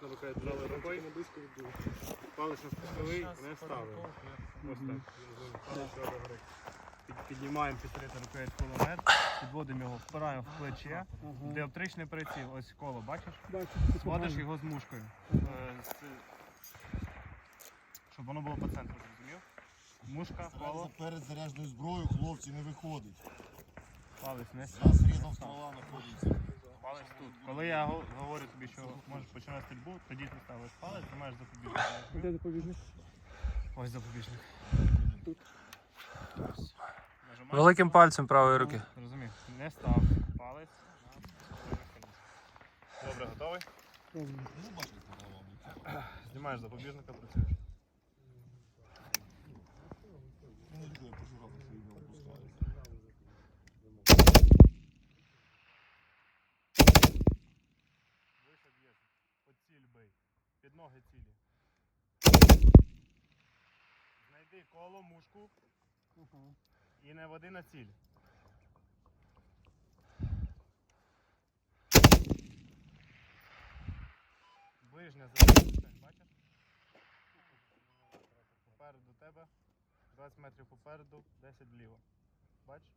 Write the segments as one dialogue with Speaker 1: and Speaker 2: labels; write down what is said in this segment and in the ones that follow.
Speaker 1: пістолет наприклад, взяли рукою, палець на спусковий, не ставили. Ось так. Піднімаємо пістолет рукоять кулемет, підводимо його, впираємо в плече, диоптричний приціл, ось коло, бачиш? Зводиш його з мушкою. Е, Щоб воно було по центру, зрозумів? Мушка, коло,
Speaker 2: Перед зарядженою зброєю хлопці не виходить.
Speaker 1: палець не
Speaker 2: Зараз рядом ствола знаходиться.
Speaker 1: Палець тут. Коли я говорю тобі, що можеш починати стрільбу, тоді ти ставиш палець, ти маєш запобіжник.
Speaker 3: Де запобіжник?
Speaker 1: Ось запобіжник. Ось. Нажимаєш.
Speaker 4: Великим пальцем правої руки.
Speaker 1: Розумів. Не став палець. Добре, готовий?
Speaker 2: Ну.
Speaker 1: Знімаєш запобіжника, працюєш. Бий. Під ноги цілі. Знайди коло, мушку і не води на ціль. Ближня залишилась, бачиш? Попереду тебе. 20 метрів попереду, 10 вліво. Бачиш?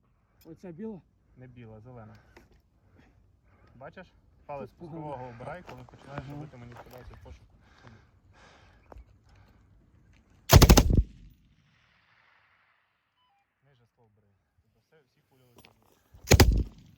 Speaker 3: Оця біла?
Speaker 1: Не біла, зелена. Бачиш? Палець пускового обирай, коли починаєш робити маніпуляцію Бери. Тобто все, всі летять.